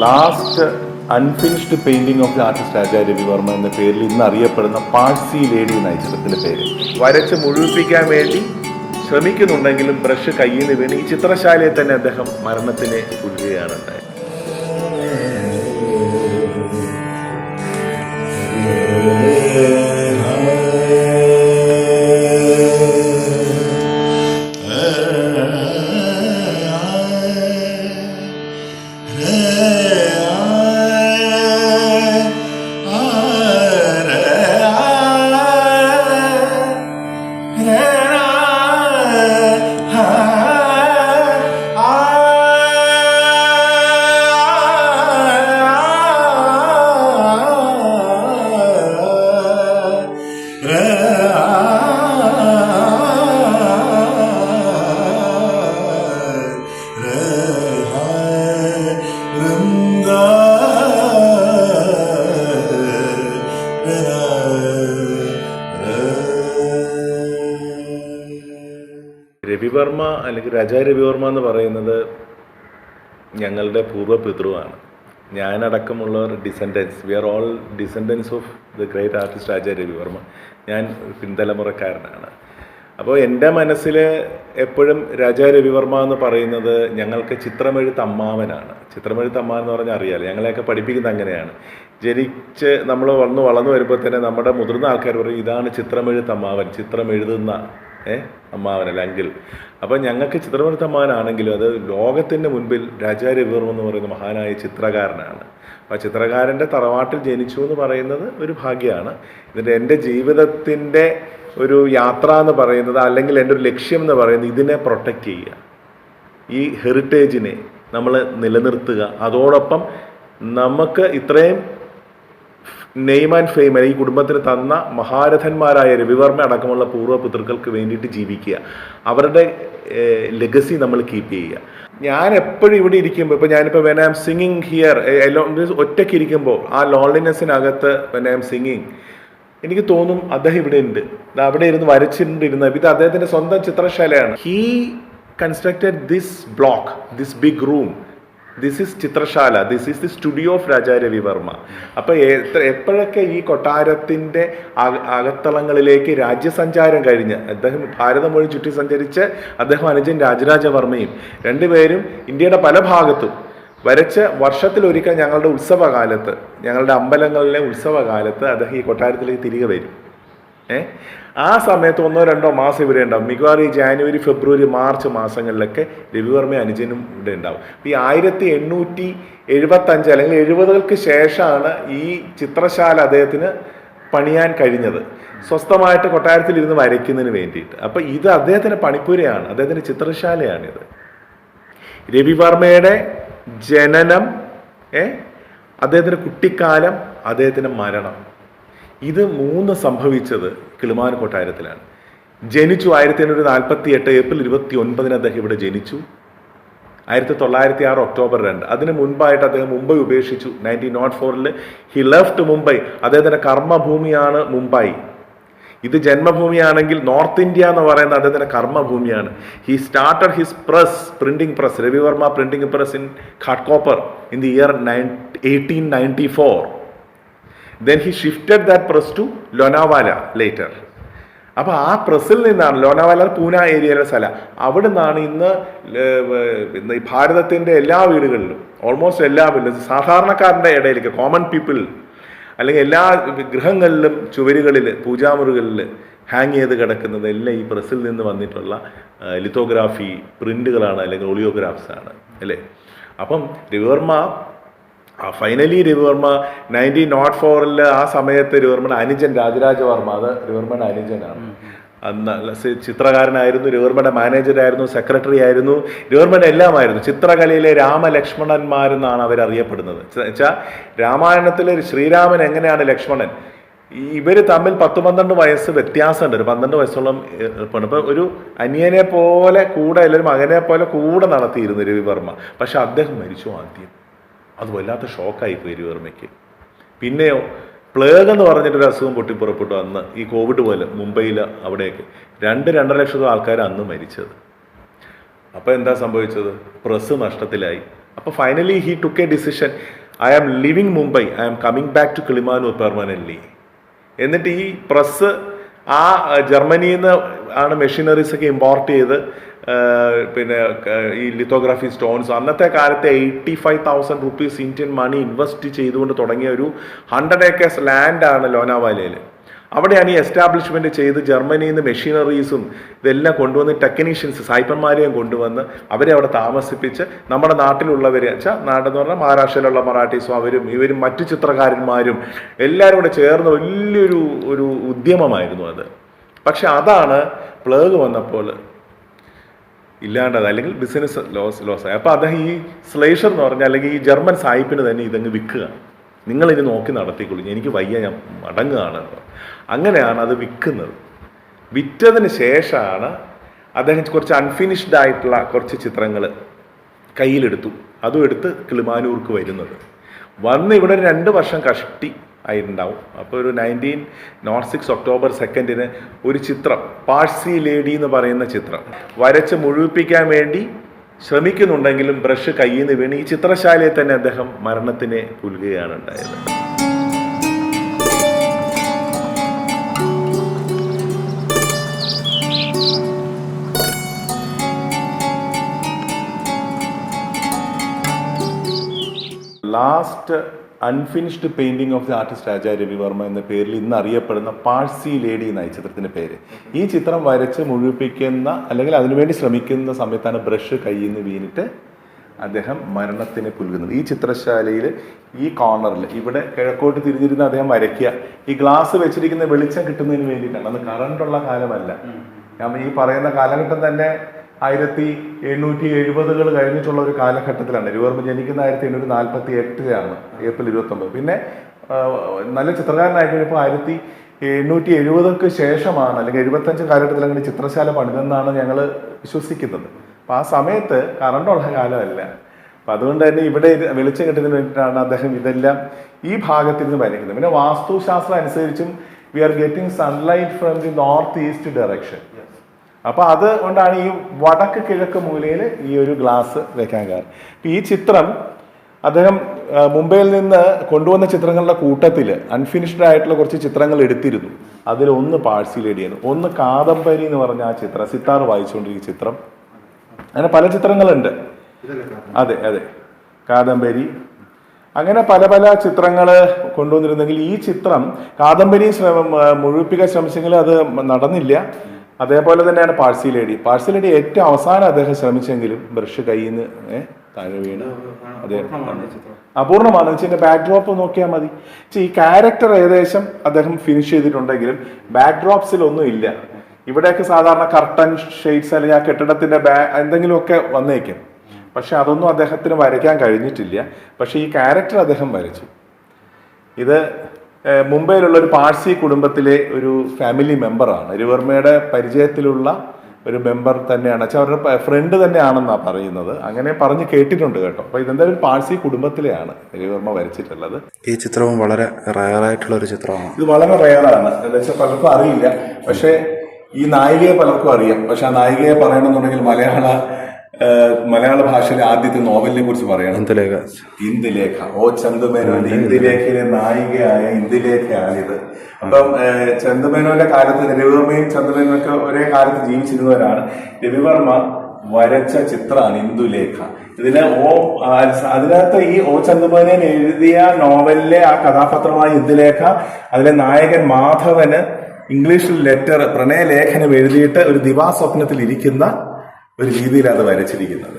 Last unfinished painting of the artist Acharya Ravi Varma എന്ന പേരിൽ ഇന്ന് അറിയപ്പെടുന്ന പാഴ്സി ലേഡി എന്ന ചിത്രത്തിന്റെ പേര്. വരച്ച് മുഴുവിപ്പിക്കാൻ വേണ്ടി ശ്രമിക്കുന്നുണ്ടെങ്കിലും ബ്രഷ് കയ്യിൽ വീണ് ഈ ചിത്രശാലയെ തന്നെ അദ്ദേഹം മരണത്തിന് പുലുകയാണ് ഉണ്ടായത് ഞങ്ങളുടെ പൂർവ പിതൃവാണ്. ഞാനടക്കമുള്ളവർ descendants we are all descendants of the great artist Acharya Ravi Varma ഞാൻ പിന്തലമുറക്കാരനാണ് അപ്പോൾ എന്റെ മനസ്സിൽ എപ്പോഴും രാജാ രവിവർമ്മ എന്ന് പറയുന്നത് ഞങ്ങൾക്ക് ചിത്രമെഴുത്ത് അമ്മാവനാണ്. ചിത്രമെഴുത്ത് അമ്മാവൻ എന്ന് പറഞ്ഞാൽ അറിയാലോ ഞങ്ങളെയൊക്കെ പഠിപ്പിക്കുന്നത് അങ്ങനെയാണ്. ജനിച്ച് നമ്മൾ വന്ന് വളർന്നു വരുമ്പോൾ തന്നെ നമ്മുടെ മുതിർന്ന ആൾക്കാർ പറയും ഇതാണ് ചിത്രമെഴുത്ത് അമ്മാവൻ ചിത്രം എഴുതുന്ന ഏ അമ്മാവനല്ല അങ്കിൾ അപ്പം ഞങ്ങൾക്ക് ചിത്രമെഴുത്ത് അമ്മാവനാണെങ്കിലും അത് ലോകത്തിന്റെ മുൻപിൽ രാജാരി രവിവർമ്മ എന്ന് പറയുന്ന മഹാനായ ചിത്രകാരനാണ്. അപ്പോൾ ആ ചിത്രകാരന്റെ തറവാട്ടിൽ ജനിച്ചു എന്ന് പറയുന്നത് ഒരു ഭാഗ്യമാണ്. ഇതിന്റെ എന്റെ ജീവിതത്തിന്റെ ഒരു യാത്ര എന്ന് പറയുന്നത് അല്ലെങ്കിൽ എന്റെ ഒരു ലക്ഷ്യം എന്ന് പറയുന്നത് ഇതിനെ പ്രൊട്ടക്റ്റ് ചെയ്യുക. ഈ ഹെറിറ്റേജിനെ നമ്മൾ നിലനിർത്തുക. അതോടൊപ്പം നമുക്ക് ഇത്രയും നെയ്മ് ആൻഡ് ഫെയിം ഈ കുടുംബത്തിന് തന്ന മഹാരഥന്മാരായ രവിവർമ്മ അടക്കമുള്ള പൂർവ പിതൃക്കൾക്ക് വേണ്ടിയിട്ട് ജീവിക്കുക. അവരുടെ ലെഗസി നമ്മൾ കീപ്പ് ചെയ്യുക. ഞാൻ എപ്പോഴും ഇവിടെ ഇരിക്കുമ്പോൾ ഇപ്പോൾ ഞാനിപ്പോൾ when I am singing here ഒറ്റയ്ക്ക് ഇരിക്കുമ്പോൾ ആ ലോൺലിനെസ്സിനകത്ത് വെൻ ഐ എം സിംഗിങ് എനിക്ക് തോന്നും അദ്ദേഹം ഇവിടെ ഉണ്ട്. അവിടെ ഇരുന്ന് വരച്ചിട്ടുണ്ടിരുന്ന ഇത് അദ്ദേഹത്തിന്റെ സ്വന്തം ചിത്രശാലയാണ്. He constructed this block this big room this is Chitrashala this is the studio of Raja Ravi Varma അപ്പോൾ എത്ര എപ്പോഴൊക്കെ ഈ കൊട്ടാരത്തിന്റെ അക- അകത്തളങ്ങളിലേക്ക് രാജ്യസഞ്ചാരം കഴിഞ്ഞ് അദ്ദേഹം ഭാരതം മുഴുവൻ ചുറ്റി സഞ്ചരിച്ച് അദ്ദേഹം അനുജൻ രാജരാജവർമ്മയും രണ്ടുപേരും ഇന്ത്യയുടെ പല ഭാഗത്തും വരച്ച് വർഷത്തിലൊരിക്കൽ ഞങ്ങളുടെ ഉത്സവകാലത്ത് ഞങ്ങളുടെ അമ്പലങ്ങളിലെ ഉത്സവകാലത്ത് അദ്ദേഹം ഈ കൊട്ടാരത്തിലേക്ക് തിരികെ വരും. ഏ? ആ സമയത്ത് ഒന്നോ രണ്ടോ മാസം ഇവിടെ ഉണ്ടാവും. മിക്കവാറും ഈ ജാനുവരി ഫെബ്രുവരി മാർച്ച് മാസങ്ങളിലൊക്കെ രവിവർമ്മ അനുജനും ഇവിടെ ഉണ്ടാവും. ഈ ആയിരത്തി എണ്ണൂറ്റി എഴുപത്തഞ്ച് അല്ലെങ്കിൽ എഴുപതുകൾക്ക് ശേഷമാണ് ഈ ചിത്രശാല അദ്ദേഹത്തിന് പണിയാൻ കഴിഞ്ഞത്. സ്വസ്ഥമായിട്ട് കൊട്ടാരത്തിൽ ഇരുന്ന് വരയ്ക്കുന്നതിന് വേണ്ടിയിട്ട്. അപ്പോൾ ഇത് അദ്ദേഹത്തിന്റെ പണിപ്പുരയാണ് അദ്ദേഹത്തിന്റെ ചിത്രശാലയാണിത്. രവിവർമ്മയുടെ ജനനം ഏ? അദ്ദേഹത്തിന്റെ കുട്ടിക്കാലം അദ്ദേഹത്തിന്റെ മരണം. ഇത് മൂന്ന് സംഭവിച്ചത് കിളിമാന കൊട്ടാരത്തിലാണ് ജനിച്ചു ആയിരത്തി എണ്ണൂറ്റി നാൽപ്പത്തി എട്ട് ഏപ്രിൽ ഇരുപത്തി ഒൻപതിന് അദ്ദേഹം ഇവിടെ ജനിച്ചു. ആയിരത്തി തൊള്ളായിരത്തി ആറ് ഒക്ടോബർ രണ്ട്. അതിന് മുൻപായിട്ട് അദ്ദേഹം മുംബൈ ഉപേക്ഷിച്ചു. നയന്റീൻ നോട്ട് ഫോറിൽ ഹി ലെഫ്റ്റ് മുംബൈ. അദ്ദേഹത്തിന്റെ കർമ്മഭൂമിയാണ് മുംബൈ. ഇത് ജന്മഭൂമിയാണെങ്കിൽ നോർത്ത് ഇന്ത്യ എന്ന് പറയുന്ന അദ്ദേഹത്തിന്റെ കർമ്മഭൂമിയാണ്. He started his press printing press Ravi Varma printing press in Ghatkopar in the year nine eighteen ninety four then he shifted that press to Lonavala later അപ്പോൾ ആ പ്രസിൽ നിന്നാണ് ലോനാവാല പൂന ഏരിയയിലെ സ്ഥലം. അവിടെ നിന്നാണ് ഇന്ന് ഭാരതത്തിന്റെ എല്ലാ വീടുകളിലും ഓൾമോസ്റ്റ് എല്ലാ വീട്ടിലും സാധാരണക്കാരന്റെ ഇടയിലേക്ക് കോമൺ പീപ്പിൾ അല്ലെങ്കിൽ എല്ലാ ഗൃഹങ്ങളിലും ചുവരുകളിൽ പൂജാമുറികളിൽ ഹാങ് ചെയ്ത് കിടക്കുന്നത് എല്ലാം ഈ പ്രസിൽ നിന്ന് വന്നിട്ടുള്ള ലിത്തോഗ്രാഫി പ്രിന്റുകളാണ് അല്ലെങ്കിൽ ഒളിയോഗ്രാഫ്സ് ആണ് അല്ലേ? അപ്പം Ravi Varma finally Ravi Varma nineteen naught ഫോറിൽ ആ സമയത്ത് രവിവർമ്മയുടെ അനുജൻ രാജരാജവർമ്മ അത് രവിവർമ്മയുടെ അനുജനാണ്. അന്ന് ചിത്രകാരനായിരുന്നു രവിവർമ്മയുടെ മാനേജറായിരുന്നു സെക്രട്ടറി ആയിരുന്നു. രവിവർമ്മയുടെ എല്ലാമായിരുന്നു. ചിത്രകലയിലെ രാമലക്ഷ്മണന്മാരെന്നാണ് അവർ അറിയപ്പെടുന്നത് വെച്ചാൽ രാമായണത്തിലെ ശ്രീരാമൻ എങ്ങനെയാണ് ലക്ഷ്മണൻ? ഇവർ തമ്മിൽ പത്ത് പന്ത്രണ്ട് വയസ്സ് വ്യത്യാസമുണ്ട്. ഒരു പന്ത്രണ്ട് വയസ്സോളം എളുപ്പമാണ് ഇപ്പൊ ഒരു അനിയനെ പോലെ കൂടെ അല്ലെങ്കിൽ മകനെ പോലെ കൂടെ നടത്തിയിരുന്നു രവിവർമ്മ. പക്ഷെ അദ്ദേഹം മരിച്ചു ആദ്യം. അത് വല്ലാത്ത ഷോക്കായി പോയി വേർമ്മയ്ക്ക് പിന്നെയോ പ്ലേഗ് എന്ന് പറഞ്ഞിട്ടൊരു അസുഖം പൊട്ടിപ്പുറപ്പെട്ടു അന്ന് ഈ കോവിഡ് പോലെ മുംബൈയിൽ അവിടെയൊക്കെ. രണ്ട് രണ്ടര ലക്ഷത്തോളം ആൾക്കാർ അന്ന് മരിച്ചത്. അപ്പോൾ എന്താ സംഭവിച്ചത്? പ്രസ് നഷ്ടത്തിലായി. അപ്പോൾ finally he took a decision I am living Mumbai I am coming back to Kilimanoor permanently എന്നിട്ട് ഈ പ്രസ് ആ ജർമ്മനിയിൽ നിന്ന് ആണ് മെഷീനറീസ് ഒക്കെ ഇമ്പോർട്ട് ചെയ്ത് പിന്നെ ഈ ലിത്തോഗ്രാഫി സ്റ്റോൺസ് അന്നത്തെ കാലത്തെ eighty five thousand rupees Indian money invest ചെയ്തുകൊണ്ട് തുടങ്ങിയ ഒരു ഹൺഡ്രഡ് ഏക്കേഴ്സ് ലാൻഡാണ് ലോനാവാലയിൽ അവിടെയാണ് ഈ എസ്റ്റാബ്ലിഷ്മെന്റ് ചെയ്ത് ജർമ്മനിയിൽ നിന്ന് മെഷീനറീസും ഇതെല്ലാം കൊണ്ടുവന്ന് ടെക്നീഷ്യൻസ് സായിപ്പന്മാരെയും കൊണ്ടുവന്ന് അവരെ അവിടെ താമസിപ്പിച്ച് നമ്മുടെ നാട്ടിലുള്ളവർ വെച്ചാൽ നാടെന്ന് പറഞ്ഞാൽ മഹാരാഷ്ട്രയിലുള്ള മറാഠീസും അവരും ഇവരും മറ്റു ചിത്രകാരന്മാരും എല്ലാവരും കൂടെ ചേർന്ന് വലിയൊരു ഒരു ഉദ്യമമായിരുന്നു അത്. പക്ഷെ അതാണ് പ്ലേഗ് വന്നപ്പോൾ ഇല്ലാണ്ടത് അല്ലെങ്കിൽ ബിസിനസ് ലോസ് ലോസ് ആയി. അപ്പോൾ അദ്ദേഹം ഈ സ്ലേഷർ എന്ന് പറഞ്ഞാൽ അല്ലെങ്കിൽ ഈ ജർമ്മൻ സായിപ്പിന് തന്നെ ഇതങ്ങ് വിൽക്കുക. നിങ്ങൾ ഇനി നോക്കി നടത്തിക്കൊള്ളൂ എനിക്ക് വയ്യ ഞാൻ മടങ്ങുകയാണ് അങ്ങനെയാണ് അത് വിൽക്കുന്നത്. വിറ്റതിന് ശേഷമാണ് അദ്ദേഹം കുറച്ച് അൺഫിനിഷ്ഡ് ആയിട്ടുള്ള കുറച്ച് ചിത്രങ്ങൾ കയ്യിലെടുത്തു. അതും എടുത്ത് കിളിമാനൂർക്ക് വരുന്നത്. വന്ന് ഇവിടെ രണ്ട് വർഷം കഷ്ടി ആയിട്ടുണ്ടാവും. അപ്പോൾ ഒരു നയന്റീൻ നോട്ട് സിക്സ് ഒക്ടോബർ സെക്കൻഡിന് ഒരു ചിത്രം പാഴ്സി ലേഡി എന്ന് പറയുന്ന ചിത്രം. വരച്ച് മുഴുവിപ്പിക്കാൻ വേണ്ടി ശ്രമിക്കുന്നുണ്ടെങ്കിലും ബ്രഷ് കയ്യിൽ നിന്ന് വീണ് ഈ ചിത്രശാലയിൽ തന്നെ അദ്ദേഹം മരണത്തിന് പുൽകുകയാണ് ഉണ്ടായത്. Last unfinished painting of the artist Raja Ravi Varma എന്ന പേരിൽ ഇന്ന് അറിയപ്പെടുന്ന പാഴ്സി ലേഡി എന്നായി ചിത്രത്തിന്റെ പേര്. ഈ ചിത്രം വരച്ച് മുഴുവിപ്പിക്കുന്ന അല്ലെങ്കിൽ അതിനുവേണ്ടി ശ്രമിക്കുന്ന സമയത്താണ് ബ്രഷ് കയ്യിൽ നിന്ന് വീണിട്ട് അദ്ദേഹം മരണത്തിന് പുൽകുന്നത്. ഈ ചിത്രശാലയിൽ ഈ കോർണറിൽ ഇവിടെ കിഴക്കോട്ട് തിരിഞ്ഞിരുന്ന് അദ്ദേഹം വരയ്ക്കുക. ഈ ഗ്ലാസ് വെച്ചിരിക്കുന്ന വെളിച്ചം കിട്ടുന്നതിന് വേണ്ടിയിട്ടാണ്. അത് കറണ്ടുള്ള കാലമല്ല. ഞാൻ ഈ പറയുന്ന കാലഘട്ടം തന്നെ ആയിരത്തി എണ്ണൂറ്റി എഴുപതുകൾ കഴിഞ്ഞിട്ടുള്ള ഒരു കാലഘട്ടത്തിലാണ്. രവിവർമ്മ ജനിക്കുന്ന ആയിരത്തി എണ്ണൂറ്റി നാൽപ്പത്തി എട്ടിലാണ് ഏപ്രിൽ ഇരുപത്തി ഒമ്പത് പിന്നെ നല്ല ചിത്രകാരനായി കഴിഞ്ഞപ്പോൾ ആയിരത്തി എണ്ണൂറ്റി എഴുപതൊക്കെ ശേഷമാണ് അല്ലെങ്കിൽ എഴുപത്തഞ്ച് കാലഘട്ടത്തിൽ അങ്ങനെ ചിത്രശാല പണിതെന്നാണ് ഞങ്ങൾ വിശ്വസിക്കുന്നത്. അപ്പം ആ സമയത്ത് കറണ്ടുള്ള കാലമല്ല. അപ്പം അതുകൊണ്ട് തന്നെ ഇവിടെ വെളിച്ചം കിട്ടുന്നതിന് വേണ്ടിയിട്ടാണ് അദ്ദേഹം ഇതെല്ലാം ഈ ഭാഗത്തിൽ നിന്ന് വരയ്ക്കുന്നത് പിന്നെ വാസ്തുശാസ്ത്രം അനുസരിച്ചും we are getting sunlight from the north east direction അപ്പൊ അത് കൊണ്ടാണ് ഈ വടക്ക് കിഴക്ക് മൂലയിൽ ഈ ഒരു ഗ്ലാസ് വെക്കാൻ കാരണം. ഈ ചിത്രം അദ്ദേഹം മുംബൈയിൽ നിന്ന് കൊണ്ടുവന്ന ചിത്രങ്ങളുടെ കൂട്ടത്തിൽ അൺഫിനിഷ്ഡ് ആയിട്ടുള്ള കുറച്ച് ചിത്രങ്ങൾ എടുത്തിരുന്നു. അതിൽ ഒന്ന് പാഴ്സി ലേഡിയാണ് ഒന്ന് കാദംബരി എന്ന് പറഞ്ഞ ആ ചിത്രം സിത്താർ വായിച്ചുകൊണ്ടിരിക്കുന്ന ചിത്രം. അങ്ങനെ പല ചിത്രങ്ങളുണ്ട്. അതെ അതെ. കാദംബരി. അങ്ങനെ പല പല ചിത്രങ്ങൾ കൊണ്ടുവന്നിരുന്നെങ്കിൽ ഈ ചിത്രം കാദംബരി ശ്രമം മുഴുപ്പിക്കാൻ ശ്രമിച്ചെങ്കിൽ അത് നടന്നില്ല. അതേപോലെ തന്നെയാണ് പാഴ്സി ലേഡി. പാഴ്സി ലേഡി ഏറ്റവും അവസാനം അദ്ദേഹം ശ്രമിച്ചെങ്കിലും ബ്രഷ് കയ്യിൽ നിന്ന് താഴെ വീണ്. അദ്ദേഹം അപൂർണമാണ്. വെച്ചാൽ ബാക്ക് ഡ്രോപ്പ് നോക്കിയാൽ മതി ഈ ക്യാരക്ടർ ഏകദേശം അദ്ദേഹം ഫിനിഷ് ചെയ്തിട്ടുണ്ടെങ്കിലും ബാക്ക് ഡ്രോപ്സിൽ ഒന്നും ഇല്ല. ഇവിടെയൊക്കെ സാധാരണ കർട്ടൻ ഷെയ്ഡ്സ് അല്ലെങ്കിൽ ആ കെട്ടിടത്തിന്റെ ബാ എന്തെങ്കിലുമൊക്കെ വന്നേക്കും. പക്ഷെ അതൊന്നും അദ്ദേഹത്തിന് വരയ്ക്കാൻ കഴിഞ്ഞിട്ടില്ല. പക്ഷെ ഈ ക്യാരക്ടർ അദ്ദേഹം വരച്ചു. ഇത് മുംബൈയിലുള്ള ഒരു പാഴ്സി കുടുംബത്തിലെ ഒരു ഫാമിലി മെമ്പറാണ്. രവിവർമ്മയുടെ പരിചയത്തിലുള്ള ഒരു മെമ്പർ തന്നെയാണ്. വെച്ചാൽ അവരുടെ ഫ്രണ്ട് തന്നെയാണെന്നാണ് പറയുന്നത്. അങ്ങനെ പറഞ്ഞ് കേട്ടിട്ടുണ്ട് കേട്ടോ. അപ്പോൾ ഇതെന്തായാലും ഒരു പാഴ്സി കുടുംബത്തിലെയാണ് രവിവർമ്മ വരച്ചിട്ടുള്ളത്. ഈ ചിത്രവും വളരെ റയറായിട്ടുള്ള ഒരു ചിത്രമാണ്. ഇത് വളരെ റയറാണ് എന്താ വെച്ചാൽ പലർക്കും അറിയില്ല. പക്ഷേ ഈ നായികയെ പലർക്കും അറിയാം. പക്ഷെ ആ നായികയെ പറയണമെന്നുണ്ടെങ്കിൽ മലയാള മലയാള ഭാഷയിലെ ആദ്യത്തെ നോവലിനെ കുറിച്ച് പറയണം. ഇന്ദുലേഖ. ഇന്ദുലേഖ. ഓ ചന്ദുമേനോന്റെ ഇന്ദുലേഖയിലെ നായികയായ ഇന്ദുലേഖയാണിത്. അപ്പം ചന്ദുമേനോന്റെ കാലത്ത് രവിവർമ്മയും ചന്ദുമേനോനൊക്കെ ഒരേ കാലത്ത് ജീവിച്ചിരുന്നവരാണ്. രവിവർമ്മ വരച്ച ചിത്രമാണ് ഇന്ദുലേഖ. ഇതിന് ഓ അതിനകത്ത് ഈ ഓ ചന്ദുമേനോൻ എഴുതിയ നോവലിലെ ആ കഥാപാത്രമായ ഇന്ദുലേഖ അതിലെ നായകൻ മാധവന് ഇംഗ്ലീഷിൽ ലെറ്റർ പ്രണയലേഖനം എഴുതിയിട്ട് ഒരു ദിവാസ്വപ്നത്തിൽ ഇരിക്കുന്ന ഒരു രീതിയിലാണ് വരച്ചിരിക്കുന്നത്.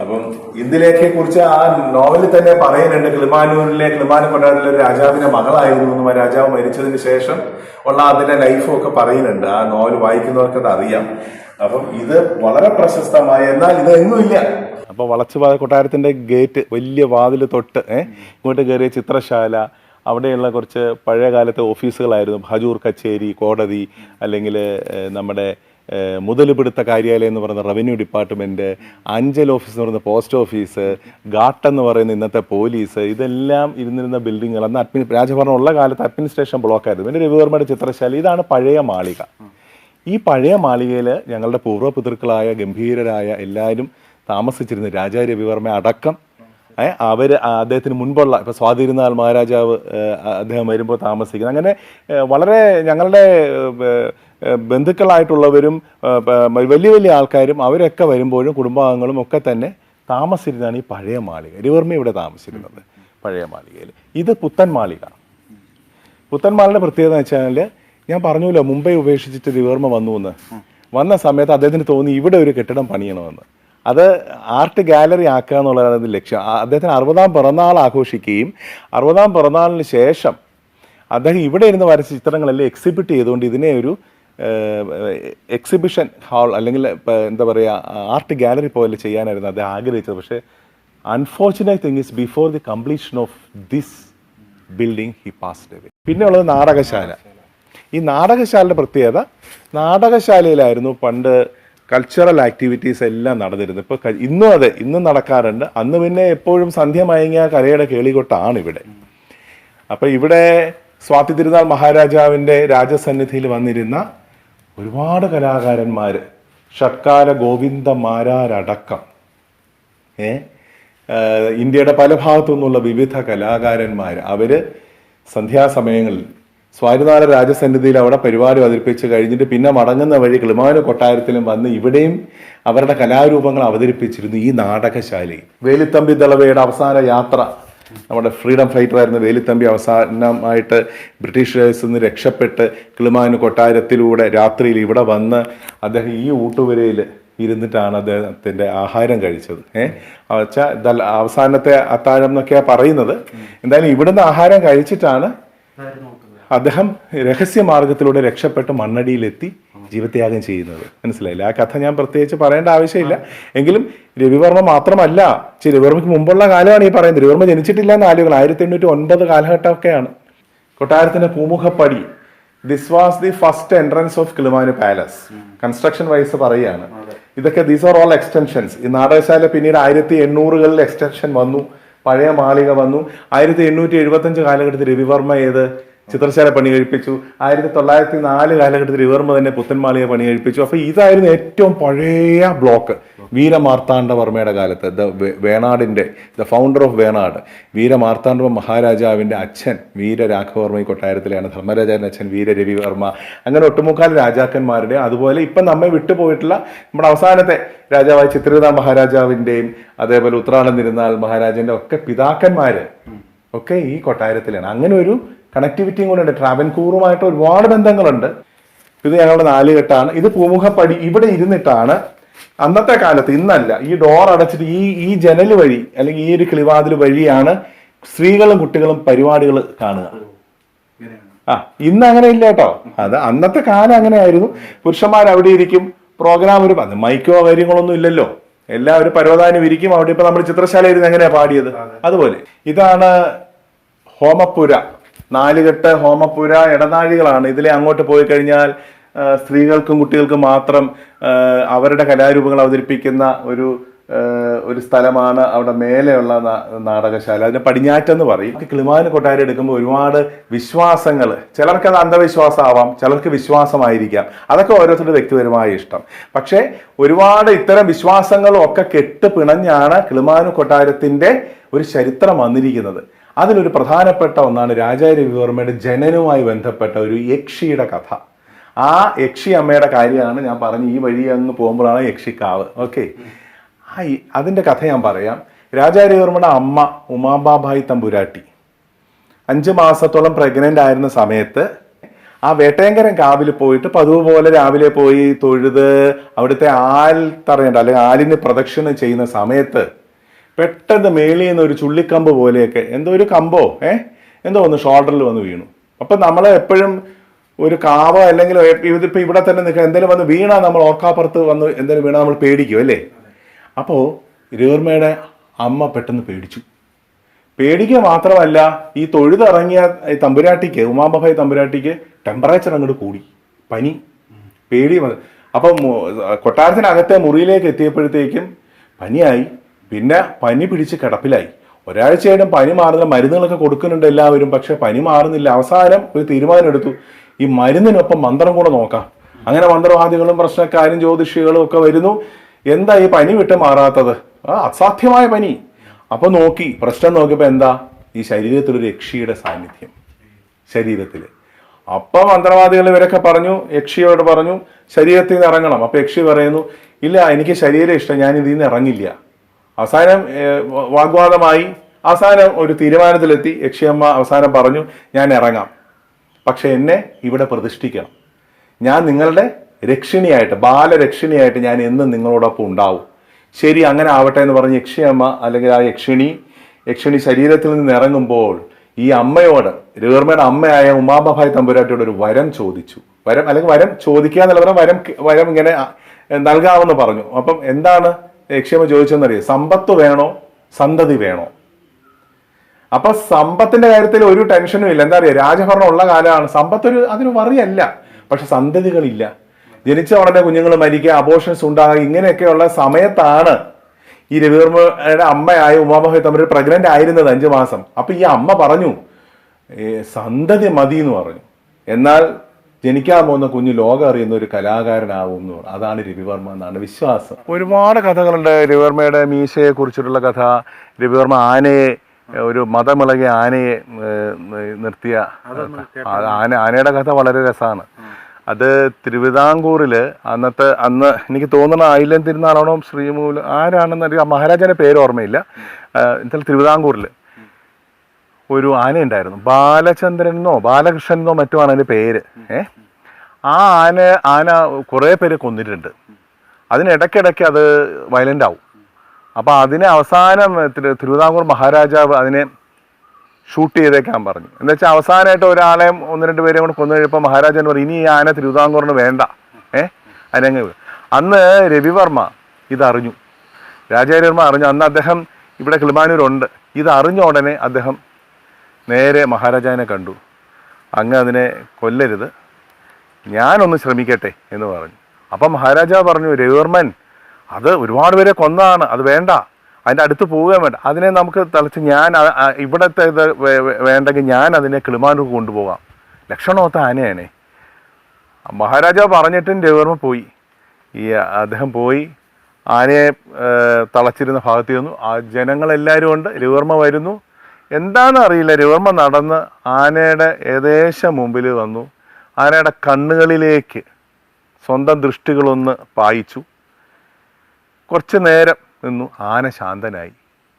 അപ്പം ഇന്ദുലേഖയെ കുറിച്ച് ആ നോവലിൽ തന്നെ പറയുന്നുണ്ട്. കിളിമാനൂരിലെ കിളിമാനൂർ കൊട്ടാരത്തിലെ ഒരു രാജാവിന്റെ മകളായിരുന്നു എന്നും ആ രാജാവ് മരിച്ചതിന് ശേഷം ഉള്ള അതിന്റെ ലൈഫും ഒക്കെ പറയുന്നുണ്ട്. ആ നോവൽ വായിക്കുന്നവർക്ക് അത് അറിയാം. അപ്പം ഇത് വളരെ പ്രശസ്തമായ എന്നാൽ ഇതൊന്നുമില്ല അപ്പോൾ അപ്പൊ വളച്ചുപാത കൊട്ടാരത്തിന്റെ ഗേറ്റ് വലിയ വാതിൽ തൊട്ട് ഏഹ് ഇങ്ങോട്ട് കയറിയ ചിത്രശാല അവിടെയുള്ള കുറച്ച് പഴയ കാലത്തെ ഓഫീസുകളായിരുന്നു ഹജൂർ കച്ചേരി കോടതി അല്ലെങ്കിൽ നമ്മുടെ മുതലുപിടുത്ത കാര്യാലയം എന്ന് പറയുന്ന റവന്യൂ ഡിപ്പാർട്ട്മെന്റ് അഞ്ചൽ ഓഫീസ് എന്ന് പറയുന്ന പോസ്റ്റ് ഓഫീസ് ഗാട്ട് എന്ന് പറയുന്ന ഇന്നത്തെ പോലീസ് ഇതെല്ലാം ഇരുന്നിരുന്ന ബിൽഡിങ്ങുകൾ അന്ന് അഡ്മിൻ രാജഭരണം ഉള്ള കാലത്ത് അഡ്മിനിസ്ട്രേഷൻ ബ്ലോക്ക് ആയിരുന്നു പിന്നെ രവിവർമ്മയുടെ ചിത്രശാല ഇതാണ് പഴയ മാളിക. ഈ പഴയ മാളികയിൽ ഞങ്ങളുടെ പൂർവപിതൃക്കളായ ഗംഭീരരായ എല്ലാവരും താമസിച്ചിരുന്ന രാജാ രവിവർമ്മ അടക്കം അവർ അദ്ദേഹത്തിന് മുൻപുള്ള ഇപ്പോൾ സ്വാതിരുന്നാൾ മഹാരാജാവ് അദ്ദേഹം വരുമ്പോൾ താമസിക്കുന്നത്. അങ്ങനെ വളരെ ഞങ്ങളുടെ ബന്ധുക്കളായിട്ടുള്ളവരും വലിയ വലിയ ആൾക്കാരും അവരൊക്കെ വരുമ്പോഴും കുടുംബാംഗങ്ങളും ഒക്കെ തന്നെ താമസിച്ചിരുന്നതാണ് ഈ പഴയ മാളിക. രവിവർമ്മ ഇവിടെ താമസിച്ചിരുന്നത് പഴയ മാളികയിൽ. ഇത് പുത്തൻ മാളിക. പുത്തൻമാലിന്റെ പ്രത്യേകത എന്ന് വെച്ചാൽ ഞാൻ പറഞ്ഞല്ലോ മുംബൈ ഉപേക്ഷിച്ചിട്ട് രവിവർമ്മ വന്നു എന്ന് വന്ന സമയത്ത് അദ്ദേഹത്തിന് തോന്നി ഇവിടെ ഒരു കെട്ടിടം പണിയണമെന്ന്. അത് ആർട്ട് ഗാലറി ആക്കുക എന്നുള്ളതാണ് അതിന്റെ ലക്ഷ്യം. അദ്ദേഹത്തിന് അറുപതാം പിറന്നാൾ ആഘോഷിക്കുകയും അറുപതാം പിറന്നാളിന് ശേഷം അദ്ദേഹം ഇവിടെ ഇരുന്ന് വരച്ച ചിത്രങ്ങളെല്ലാം എക്സിബിറ്റ് ചെയ്തുകൊണ്ട് ഇതിനെ ഒരു എക്സിബിഷൻ ഹാൾ അല്ലെങ്കിൽ എന്താ പറയുക ആർട്ട് ഗാലറി പോലെ ചെയ്യാനായിരുന്നു അദ്ദേഹം ആഗ്രഹിച്ചത്. പക്ഷേ unfortunate thing is before the completion of this building he passed away പിന്നെ ഉള്ളത് നാടകശാല. ഈ നാടകശാലയുടെ പ്രത്യേകത നാടകശാലയിലായിരുന്നു പണ്ട് കൾച്ചറൽ ആക്ടിവിറ്റീസ് എല്ലാം നടന്നിരുന്നത്. ഇപ്പോൾ ഇന്നും അതെ ഇന്നും നടക്കാറുണ്ട്. അന്ന് പിന്നെ എപ്പോഴും സന്ധ്യ മയങ്ങിയ കരയുടെ കേളികൊട്ടാണ് ഇവിടെ. അപ്പോൾ ഇവിടെ സ്വാതി തിരുനാൾ മഹാരാജാവിന്റെ രാജസന്നിധിയിൽ വന്നിരുന്ന ഒരുപാട് കലാകാരന്മാർ ഷട്കാല ഗോവിന്ദമാരാരടക്കം ഏ? ഇന്ത്യയുടെ പല ഭാഗത്തു നിന്നുള്ള വിവിധ കലാകാരന്മാർ അവർ സന്ധ്യാസമയങ്ങളിൽ സ്വാതിനാഥ രാജസന്നിധിയിൽ അവിടെ പരിപാടി അവതരിപ്പിച്ച് കഴിഞ്ഞിട്ട് പിന്നെ മടങ്ങുന്ന വഴി കിളിമാനു കൊട്ടാരത്തിലും വന്ന് ഇവിടെയും അവരുടെ കലാരൂപങ്ങൾ അവതരിപ്പിച്ചിരുന്നു ഈ നാടകശാലയിൽ. വേലിത്തമ്പി ദളവയുടെ അവസാന യാത്ര. നമ്മുടെ ഫ്രീഡം ഫൈറ്റർ ആയിരുന്ന വേലിത്തമ്പി അവസാനമായിട്ട് ബ്രിട്ടീഷേഴ്സിൽ നിന്ന് രക്ഷപ്പെട്ട് കിളിമാനു കൊട്ടാരത്തിലൂടെ രാത്രിയിൽ ഇവിടെ വന്ന് അദ്ദേഹം ഈ ഊട്ടുവരയിൽ ഇരുന്നിട്ടാണ് അദ്ദേഹത്തിന്റെ ആഹാരം കഴിച്ചത്. ഏഹ് വെച്ചാൽ അവസാനത്തെ അത്താഴം എന്നൊക്കെയാണ് പറയുന്നത്. എന്തായാലും ഇവിടുന്ന് ആഹാരം കഴിച്ചിട്ടാണ് അദ്ദേഹം രഹസ്യ രഹസ്യമാർഗത്തിലൂടെ രക്ഷപ്പെട്ട് മണ്ണടിയിലെത്തി ജീവത്യാഗം ചെയ്യുന്നത്. മനസ്സിലായില്ല? ആ കഥ ഞാൻ പ്രത്യേകിച്ച് പറയേണ്ട ആവശ്യമില്ല. എങ്കിലും രവിവർമ്മ മാത്രമല്ല ചി രവിവർമ്മയ്ക്ക് മുമ്പുള്ള കാലമാണ് ഈ പറയുന്നത്. രവിവർമ്മ ജനിച്ചിട്ടില്ല എന്ന ആലുകൾ ആയിരത്തി എണ്ണൂറ്റി ഒൻപത് കാലഘട്ടമൊക്കെയാണ്. കൊട്ടാരത്തിന്റെ പൂമുഖപ്പടി this was the first entrance of Kilimanoor palace construction wise പറയുകയാണ്. ഇതൊക്കെ ദീസ് ആർ ഓൾ എക്സ്റ്റൻഷൻസ് ഈ നാടകശാല പിന്നീട് ആയിരത്തി എണ്ണൂറുകളിൽ എക്സ്റ്റൻഷൻ വന്നു. പഴയ മാളിക വന്നു. ആയിരത്തി എണ്ണൂറ്റി എഴുപത്തഞ്ച് കാലഘട്ടത്തിൽ രവിവർമ്മ ഏത്? ചിത്രശാല പണി കഴിപ്പിച്ചു. ആയിരത്തി തൊള്ളായിരത്തി നാല് കാലഘട്ടത്തിൽ ഇവർമ്മ തന്നെ പുത്തൻമാളിയെ പണി കഴിപ്പിച്ചു. അപ്പൊ ഇതായിരുന്നു ഏറ്റവും പഴയ ബ്ലോക്ക്. വീരമാർത്താണ്ഡവർമ്മയുടെ കാലത്ത്. The വേണാടിന്റെ the founder of Venad. Veeramarthanda മഹാരാജാവിന്റെ അച്ഛൻ വീരരാഘവർമ്മ ഈ കൊട്ടാരത്തിലെയാണ്. ധർമ്മരാജാവിന്റെ അച്ഛൻ വീരരവിവർമ്മ. അങ്ങനെ ഒട്ടുമുക്കാൽ രാജാക്കന്മാരുടെ. അതുപോലെ ഇപ്പം നമ്മെ വിട്ടുപോയിട്ടുള്ള നമ്മുടെ അവസാനത്തെ രാജാവായ ചിത്രരഥ മഹാരാജാവിന്റെയും അതേപോലെ ഉത്രാടം തിരുനാൾ മഹാരാജന്റെ ഒക്കെ പിതാക്കന്മാര് ഒക്കെ ഈ കൊട്ടാരത്തിലാണ്. അങ്ങനെ ഒരു കണക്ടിവിറ്റിയും കൂടെ ഉണ്ട്. ട്രാവൻകൂറുമായിട്ട് ഒരുപാട് ബന്ധങ്ങളുണ്ട്. ഇത് ഞങ്ങളുടെ നാലുകെട്ടാണ്. ഇത് പൂമുഖപ്പടി ഇവിടെ ഇരുന്നിട്ടാണ് അന്നത്തെ കാലത്ത് ഇന്നല്ല. ഈ ഡോർ അടച്ചിട്ട് ഈ ഈ ജനൽ വഴി അല്ലെങ്കിൽ ഈ ഒരു കിളിവാതിൽ വഴിയാണ് സ്ത്രീകളും കുട്ടികളും പരിപാടികൾ കാണുക. ആ ഇന്ന് അങ്ങനെ ഇല്ല കേട്ടോ. അത് അന്നത്തെ കാലം അങ്ങനെയായിരുന്നു. പുരുഷന്മാർ അവിടെ ഇരിക്കും. പ്രോഗ്രാം ഒരു അത് മൈക്കോ കാര്യങ്ങളൊന്നും ഇല്ലല്ലോ. എല്ലാവരും പരവതാനം ഇരിക്കും അവിടെ ഇപ്പൊ നമ്മൾ ചിത്രശാല ഇരുന്ന് എങ്ങനെയാ പാടിയത്? അതുപോലെ. ഇതാണ് ഹോമപ്പുര നാലുകെട്ട് ഹോമപുര ഇടനാഴികളാണ്. ഇതിലെ അങ്ങോട്ട് പോയി കഴിഞ്ഞാൽ സ്ത്രീകൾക്കും കുട്ടികൾക്കും മാത്രം അവരുടെ കലാരൂപങ്ങൾ അവതരിപ്പിക്കുന്ന ഒരു ഒരു സ്ഥലമാണ് അവിടെ മേലെയുള്ള നാടകശാല. അതിന് പടിഞ്ഞാറ്റെന്ന് പറയും. കിളിമാന് കൊട്ടാരം എടുക്കുമ്പോൾ ഒരുപാട് വിശ്വാസങ്ങൾ. ചിലർക്ക് അത് അന്ധവിശ്വാസമാവാം ചിലർക്ക് വിശ്വാസമായിരിക്കാം. അതൊക്കെ ഓരോരുത്തരുടെ വ്യക്തിപരമായ ഇഷ്ടം. പക്ഷേ ഒരുപാട് ഇത്തരം വിശ്വാസങ്ങളും ഒക്കെ കെട്ട് പിണഞ്ഞാണ് കിളിമാനു കൊട്ടാരത്തിന്റെ ഒരു ചരിത്രം വന്നിരിക്കുന്നത്. അതിലൊരു പ്രധാനപ്പെട്ട ഒന്നാണ് രാജാരവിവർമ്മയുടെ ജനനവുമായി ബന്ധപ്പെട്ട ഒരു യക്ഷിയുടെ കഥ. ആ യക്ഷി അമ്മയുടെ കാര്യമാണ് ഞാൻ പറഞ്ഞ് ഈ വഴി അങ്ങ് പോകുമ്പോഴാണ് യക്ഷിക്കാവ്. ഓക്കെ? ആ അതിന്റെ കഥ ഞാൻ പറയാം. രാജാരവിവർമ്മയുടെ അമ്മ ഉമാബാഭായി തമ്പുരാട്ടി അഞ്ച് മാസത്തോളം പ്രഗ്നന്റ് ആയിരുന്ന സമയത്ത് ആ വേട്ടയങ്കരൻ കാവിൽ പോയിട്ട് പതിവ് പോലെ രാവിലെ പോയി തൊഴുത് അവിടുത്തെ ആൽ തറയുണ്ട് അല്ലെങ്കിൽ ആലിന് പ്രദക്ഷിണം ചെയ്യുന്ന സമയത്ത് പെട്ടെന്ന് മേളിൽ നിന്ന് ഒരു ചുള്ളിക്കമ്പ് പോലെയൊക്കെ. എന്തോ ഒരു കമ്പോ? ഏ? എന്തോ ഒന്ന് ഷോൾഡറിൽ വന്ന് വീണു. അപ്പം നമ്മൾ എപ്പോഴും ഒരു കാവോ അല്ലെങ്കിൽ ഇതിപ്പോൾ ഇവിടെ തന്നെ നിൽക്കുക എന്തെങ്കിലും വന്ന് വീണാ നമ്മൾ ഓർക്കാപ്പുറത്ത് വന്ന് എന്തെങ്കിലും വീണാൽ നമ്മൾ പേടിക്കും അല്ലേ? അപ്പോൾ രൂർമയുടെ അമ്മ പെട്ടെന്ന് പേടിച്ചു. പേടിക്കുക മാത്രമല്ല ഈ തൊഴുതിറങ്ങിയ ഈ തമ്പുരാട്ടിക്ക് ഉമാബഭായി തമ്പുരാട്ടിക്ക് ടെമ്പറേച്ചർ അങ്ങോട്ട് കൂടി. പനി. പേടി അപ്പം കൊട്ടാരത്തിനകത്തെ മുറിയിലേക്ക് എത്തിയപ്പോഴത്തേക്കും പനിയായി. പിന്നെ പനി പിടിച്ച് കിടപ്പിലായി. ഒരാഴ്ചയായിട്ടും പനി മാറുന്നില്ല. മരുന്നുകളൊക്കെ കൊടുക്കുന്നുണ്ട് എല്ലാവരും പക്ഷെ പനി മാറുന്നില്ല. അവസാനം ഒരു തീരുമാനം എടുത്തു ഈ മരുന്നിനൊപ്പം മന്ത്രം കൂടെ നോക്കാം. അങ്ങനെ മന്ത്രവാദികളും പ്രശ്നക്കാരും ജ്യോതിഷികളും ഒക്കെ വരുന്നു. എന്താ ഈ പനി വിട്ട് മാറാത്തത്? ആ അസാധ്യമായ പനി. അപ്പൊ നോക്കി പ്രശ്നം നോക്കിയപ്പോൾ എന്താ? ഈ ശരീരത്തിലൊരു യക്ഷിയുടെ സാന്നിധ്യം. ശരീരത്തിൽ അപ്പൊ മന്ത്രവാദികൾ ഇവരൊക്കെ പറഞ്ഞു യക്ഷിയോട് പറഞ്ഞു ശരീരത്തിൽ നിന്ന് ഇറങ്ങണം. അപ്പൊ യക്ഷി പറയുന്നു ഇല്ല എനിക്ക് ശരീരം ഇഷ്ടം. ഞാൻ ഇതിൽ നിന്ന് ഇറങ്ങില്ല. അവസാനം വാഗ്വാദമായി. അവസാനം ഒരു തീരുമാനത്തിലെത്തി. യക്ഷിയമ്മ അവസാനം പറഞ്ഞു ഞാൻ ഇറങ്ങാം. പക്ഷെ എന്നെ ഇവിടെ പ്രതിഷ്ഠിക്കണം. ഞാൻ നിങ്ങളുടെ രക്ഷിണിയായിട്ട് ബാലരക്ഷിണിയായിട്ട് ഞാൻ എന്നും നിങ്ങളോടൊപ്പം ഉണ്ടാവും. ശരി അങ്ങനെ ആവട്ടെ എന്ന് പറഞ്ഞ് യക്ഷിയമ്മ അല്ലെങ്കിൽ ആ യക്ഷിണി യക്ഷിണി ശരീരത്തിൽ നിന്ന് ഇറങ്ങുമ്പോൾ ഈ അമ്മയോട് രേർമ്മയുടെ അമ്മയായ ഉമാബഭായ് തമ്പുരാട്ടിയോട് ഒരു വരം ചോദിച്ചു. വരം അല്ലെങ്കിൽ വരം ചോദിക്കുക എന്നുള്ള വരം വരം ഇങ്ങനെ നൽകാമെന്ന് പറഞ്ഞു. അപ്പം എന്താണ്? യക്ഷിയമ്മ ചോദിച്ചെന്നറിയോ? സമ്പത്ത് വേണോ? സന്തതി വേണോ? അപ്പൊ സമ്പത്തിന്റെ കാര്യത്തിൽ ഒരു ടെൻഷനും ഇല്ല. എന്താ പറയുക രാജഭരണം ഉള്ള കാലമാണ്. സമ്പത്ത് ഒരു അതിന് വറിയല്ല. പക്ഷെ സന്തതികളില്ല. ജനിച്ച ഉടനെ കുഞ്ഞുങ്ങൾ മരിക്കുക അബോഷൻസ് ഉണ്ടാകുക ഇങ്ങനെയൊക്കെയുള്ള സമയത്താണ് ഈ രവിവർമ്മയുടെ അമ്മയായ ഉമാമഹി തമ്മിൽ പ്രഗ്നന്റ് ആയിരുന്നത് അഞ്ചു മാസം. അപ്പൊ ഈ അമ്മ പറഞ്ഞു സന്തതി മതി എന്ന് പറഞ്ഞു. എന്നാൽ ജനിക്കാൻ പോകുന്ന കുഞ്ഞ് ലോകം അറിയുന്ന ഒരു കലാകാരനാവും എന്ന് പറഞ്ഞു അതാണ് രവിവർമ്മ എന്നാണ് വിശ്വാസം. ഒരുപാട് കഥകളുണ്ട്. രവിവർമ്മയുടെ മീശയെ കുറിച്ചിട്ടുള്ള കഥ രവിവർമ്മ ആനയെ ഒരു മതമിളകിയ ആനയെ നിർത്തിയ ആന ആനയുടെ കഥ വളരെ രസമാണ്. അത് തിരുവിതാംകൂറിൽ അന്നത്തെ അന്ന് എനിക്ക് തോന്നുന്ന ആയില്യം തിരുനാളാണോ ശ്രീമൂല ആരാണെന്ന് അറിയാം മഹാരാജാന്റെ പേര് ഓർമ്മയില്ല. എന്തായാലും തിരുവിതാംകൂറിൽ ഒരു ആന ഉണ്ടായിരുന്നു ബാലചന്ദ്രനെന്നോ ബാലകൃഷ്ണനെന്നോ മറ്റോ ആണ് അതിന്റെ പേര്. ഏ? ആ ആന ആന കുറേ പേര് കൊന്നിട്ടുണ്ട്. അതിനിടയ്ക്കിടയ്ക്ക് അത് വയലന്റ് ആവും. അപ്പോൾ അതിനെ അവസാനം തിരു- തിരുവിതാംകൂർ മഹാരാജാവ് അതിനെ ഷൂട്ട് ചെയ്തേക്കാൻ പറഞ്ഞു. എന്താ വെച്ചാൽ അവസാനമായിട്ട് ഒരാളെ ഒന്ന് രണ്ട് പേരെയും കൂടെ കൊന്നു കഴിഞ്ഞപ്പോൾ മഹാരാജൻ പറഞ്ഞു ഇനി ഈ ആന തിരുവിതാംകൂറിന് വേണ്ട. ഏ? അതിനങ്ങ് അന്ന് രവിവർമ്മ ഇതറിഞ്ഞു. രാജാരവർമ്മ അറിഞ്ഞു. അന്ന് അദ്ദേഹം ഇവിടെ കിളിമാനൂരുണ്ട്. ഇത് അറിഞ്ഞ ഉടനെ അദ്ദേഹം നേരെ മഹാരാജാവിനെ കണ്ടു. അങ്ങ് അതിനെ കൊല്ലരുത്. ഞാനൊന്ന് ശ്രമിക്കട്ടെ എന്ന് പറഞ്ഞു. അപ്പം മഹാരാജാവ് പറഞ്ഞു രവിവർമ്മൻ അത് ഒരുപാട് പേരെ കൊന്നാണ് അത് വേണ്ട. അതിന്റെ അടുത്ത് പോവുകയും വേണ്ട. അതിനെ നമുക്ക് തളച്ച് ഞാൻ ഇവിടത്തെ ഇത് വേണ്ടെങ്കിൽ ഞാൻ അതിനെ കിളിമാനൂർ കൊണ്ടുപോകാം. ലക്ഷണമൊത്ത ആനയാണേ. മഹാരാജാവ് പറഞ്ഞിട്ടും രവിവർമ്മ പോയി. ഈ അദ്ദേഹം പോയി. ആനയെ തളച്ചിരുന്ന ഭാഗത്ത് ചെന്നു ആ ജനങ്ങളെല്ലാവരും ഉണ്ട്. രവിവർമ്മ വരുന്നു. എന്താണെന്ന് അറിയില്ല രൂപമ്മ നടന്ന് ആനയുടെ ഏകദേശം മുമ്പിൽ വന്നു. ആനയുടെ കണ്ണുകളിലേക്ക് സ്വന്തം ദൃഷ്ടികളൊന്ന് പായിച്ചു. കുറച്ച് നേരം നിന്നു. ആന ശാന്തനായി.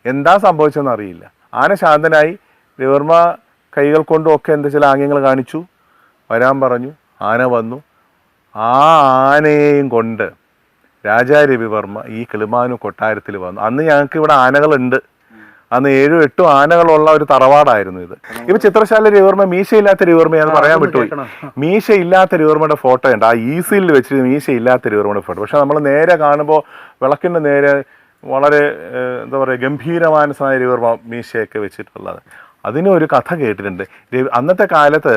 എന്താ സംഭവിച്ചതെന്ന് അറിയില്ല ആന ശാന്തനായി. രവർമ്മ കൈകൾ കൊണ്ടും ഒക്കെ എന്താ ചില ആംഗ്യങ്ങൾ കാണിച്ചു. വരാൻ പറഞ്ഞു. ആന വന്നു. ആ ആനയെയും കൊണ്ട് രാജാ രവിവർമ്മ ഈ കിളിമാനു കൊട്ടാരത്തിൽ വന്നു. അന്ന് ഞങ്ങൾക്ക് ഇവിടെ ആനകളുണ്ട്. അന്ന് ഏഴും എട്ടും ആനകളുള്ള ഒരു തറവാടായിരുന്നു ഇത്. ഇപ്പൊ ചിത്രശാല രവിവർമ്മ മീശയില്ലാത്ത രവിവർമ്മയാന്ന് പറയാൻ വിട്ടുപോയി. മീശ ഇല്ലാത്ത രവിവർമ്മയുടെ ഫോട്ടോ ഉണ്ട്. ആ ഈസിയിൽ വെച്ച് മീശ ഇല്ലാത്ത രവിവർമ്മയുടെ ഫോട്ടോ. പക്ഷെ നമ്മൾ നേരെ കാണുമ്പോൾ വിളക്കിന്റെ നേരെ വളരെ എന്താ പറയുക ഗംഭീരമാനസമായ രവിവർമ്മ മീശയൊക്കെ വെച്ചിട്ടുള്ളത്. അതിന് ഒരു കഥ കേട്ടിട്ടുണ്ട്. അന്നത്തെ കാലത്ത്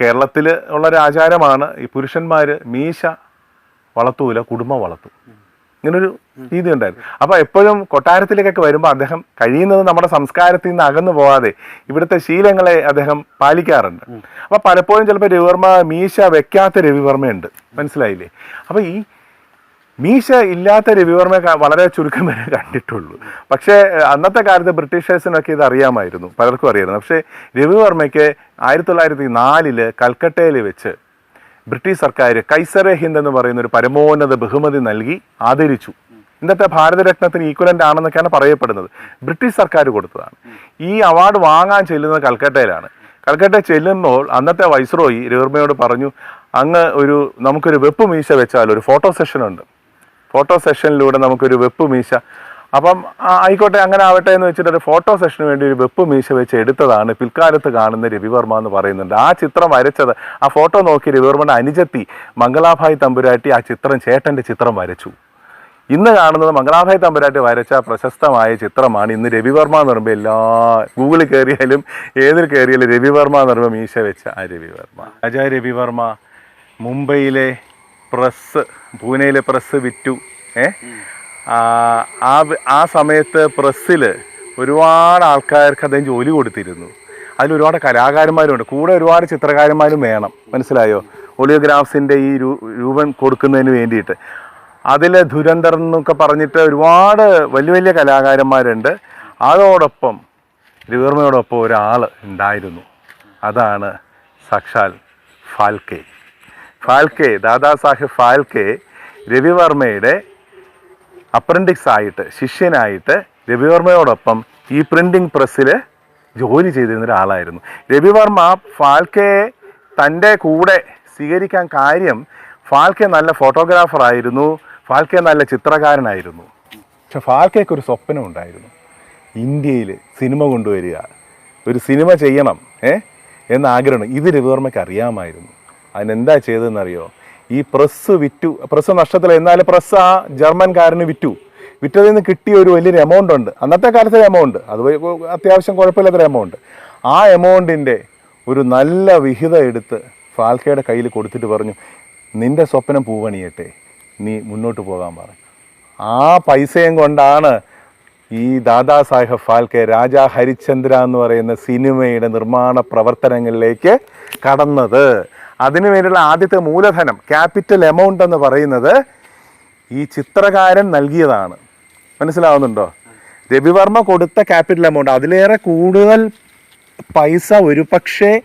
കേരളത്തിൽ ഉള്ള ഒരു ആചാരമാണ് ഈ പുരുഷന്മാർ മീശ വളർത്തൂല കുടുംബം വളർത്തും ഇങ്ങനൊരു രീതി ഉണ്ടായിരുന്നു. അപ്പൊ എപ്പോഴും കൊട്ടാരത്തിലേക്കൊക്കെ വരുമ്പോൾ അദ്ദേഹം കഴിയുന്നത് നമ്മുടെ സംസ്കാരത്തിൽ നിന്ന് അകന്നു പോകാതെ ഇവിടുത്തെ ശീലങ്ങളെ അദ്ദേഹം പാലിക്കാറുണ്ട്. അപ്പൊ പലപ്പോഴും ചിലപ്പോൾ രവിവർമ്മ മീശ വെക്കാത്ത രവിവർമ്മയുണ്ട്. മനസ്സിലായില്ലേ? അപ്പൊ ഈ മീശ ഇല്ലാത്ത രവിവർമ്മയെ വളരെ ചുരുക്കം വരെ കണ്ടിട്ടുള്ളൂ. പക്ഷേ അന്നത്തെ കാലത്ത് ബ്രിട്ടീഷേഴ്സിനൊക്കെ ഇത് അറിയാമായിരുന്നു. പലർക്കും അറിയായിരുന്നു പക്ഷേ രവിവർമ്മയ്ക്ക് ആയിരത്തി തൊള്ളായിരത്തി നാലിൽ കൽക്കട്ടയിൽ വെച്ച് ബ്രിട്ടീഷ് സർക്കാർ കൈസറെ ഹിന്ദ് എന്ന് പറയുന്ന ഒരു പരമോന്നത ബഹുമതി നൽകി ആദരിച്ചു. ഇന്നത്തെ ഭാരതരത്നത്തിന് ഈക്വലന്റ് ആണെന്നൊക്കെയാണ് പറയപ്പെടുന്നത്. ബ്രിട്ടീഷ് സർക്കാർ കൊടുത്തതാണ്. ഈ അവാർഡ് വാങ്ങാൻ ചെല്ലുന്നത് കൽക്കട്ടയിലാണ്. കൽക്കട്ട ചെല്ലുമ്പോൾ അന്നത്തെ വൈസ്രോയി രൂർമയോട് പറഞ്ഞു അങ്ങ് ഒരു നമുക്കൊരു വെപ്പ് മീശ വെച്ചാൽ ഒരു ഫോട്ടോ സെഷൻ ഉണ്ട്. ഫോട്ടോ സെഷനിലൂടെ നമുക്കൊരു വെപ്പ് മീശ അപ്പം ആയിക്കോട്ടെ അങ്ങനെ ആവട്ടെ എന്ന് വെച്ചിട്ട് ഒരു ഫോട്ടോ സെഷന് വേണ്ടി ഒരു വെപ്പ് മീശ വെച്ച് എടുത്തതാണ് പിൽക്കാലത്ത് കാണുന്ന രവിവർമ്മ എന്ന് പറയുന്നുണ്ട്. ആ ചിത്രം വരച്ചത് ആ ഫോട്ടോ നോക്കി രവിവർമ്മയുടെ അനുജത്തി മംഗളാഭായ് തമ്പുരാട്ടി ആ ചിത്രം ചേട്ടന്റെ ചിത്രം വരച്ചു. ഇന്ന് കാണുന്നത് മംഗളാഭായ് തമ്പുരാട്ടി വരച്ച പ്രശസ്തമായ ചിത്രമാണ് ഇന്ന് രവിവർമ്മ എന്ന് പറയുമ്പോൾ എല്ലാ ഗൂഗിളിൽ കയറിയാലും ഏതിൽ കയറിയാലും രവിവർമ്മ എന്ന് പറയുമ്പോൾ മീശ വെച്ച ആ രവിവർമ്മ രാജാ രവിവർമ്മ മുംബൈയിലെ പ്രസ് പൂനെയിലെ പ്രസ് വിറ്റു. ഏ? ആ ആ സമയത്ത് പ്രസ്സിൽ ഒരുപാട് ആൾക്കാർക്ക് അദ്ദേഹം ജോലി കൊടുത്തിരുന്നു. അതിൽ ഒരുപാട് കലാകാരന്മാരുണ്ട്. കൂടെ ഒരുപാട് ചിത്രകാരന്മാരും വേണം. മനസ്സിലായോ? ഒളിയോഗ്രാഫ്സിന്റെ ഈ രൂപം കൊടുക്കുന്നതിന് വേണ്ടിയിട്ട്. അതിൽ ദുരന്തർ എന്നൊക്കെ പറഞ്ഞിട്ട് ഒരുപാട് വലിയ വലിയ കലാകാരന്മാരുണ്ട്. അതോടൊപ്പം രവിവർമ്മയോടൊപ്പം ഒരാൾ ഉണ്ടായിരുന്നു. അതാണ് സക്ഷാൽ ഫാൽക്കെ. ഫാൽക്കെ ദാദാ സാഹിബ് ഫാൽക്കെ രവിവർമ്മയുടെ അപ്രന്റിക്സ് ആയിട്ട് ശിഷ്യനായിട്ട് രവിവർമ്മയോടൊപ്പം ഈ പ്രിന്റിംഗ് പ്രസ്സിൽ ജോലി ചെയ്തിരുന്ന ഒരാളായിരുന്നു. രവിവർമ്മ ഫാൽക്കയെ തന്റെ കൂടെ സ്വീകരിക്കാൻ കാര്യം ഫാൽക്കെ നല്ല ഫോട്ടോഗ്രാഫർ ആയിരുന്നു ഫാൽക്കെ നല്ല ചിത്രകാരനായിരുന്നു. പക്ഷെ ഫാൽക്കെക്ക് ഒരു സ്വപ്നം ഉണ്ടായിരുന്നു. ഇന്ത്യയിൽ സിനിമ കൊണ്ടുവരിക ഒരു സിനിമ ചെയ്യണം ഏ? എന്ന ആഗ്രഹം ഇത് രവിവർമ്മയ്ക്ക് അറിയാമായിരുന്നു. അതിനെന്താ ചെയ്തതെന്നറിയോ? ഈ പ്രസ് വിറ്റു പ്രസ് നഷ്ടത്തില എന്നാലും പ്രസ് ആ ജർമ്മൻകാരന് വിറ്റു. വിറ്റതിൽ നിന്ന് കിട്ടിയ ഒരു വലിയൊരു എമൗണ്ട് ഉണ്ട്. അന്നത്തെ കാലത്തെ എമൗണ്ട് അത് അത്യാവശ്യം കുഴപ്പമില്ലാത്തൊരു എമൗണ്ട് ആ എമൗണ്ടിന്റെ ഒരു നല്ല വിഹിതം എടുത്ത് ഫാൽക്കയുടെ കയ്യിൽ കൊടുത്തിട്ട് പറഞ്ഞു നിന്റെ സ്വപ്നം പൂവണിയട്ടെ. നീ മുന്നോട്ട് പോകാൻ പറഞ്ഞു ആ പൈസയും കൊണ്ടാണ് ഈ ദാദാ സാഹേബ് ഫാൽക്കെ രാജാ ഹരിചന്ദ്ര എന്ന് പറയുന്ന സിനിമയുടെ നിർമ്മാണ പ്രവർത്തനങ്ങളിലേക്ക് കടന്നത്. അതിനു വേണ്ടിയുള്ള ആദ്യത്തെ മൂലധനം ക്യാപിറ്റൽ എമൗണ്ട് എന്ന് പറയുന്നത് ഈ ചിത്രകാരൻ നൽകിയതാണ്. മനസ്സിലാവുന്നുണ്ടോ? രവിവർമ്മ കൊടുത്ത ക്യാപിറ്റൽ എമൗണ്ട് അതിലേറെ കൂടുതൽ പൈസ ഒരു പക്ഷേ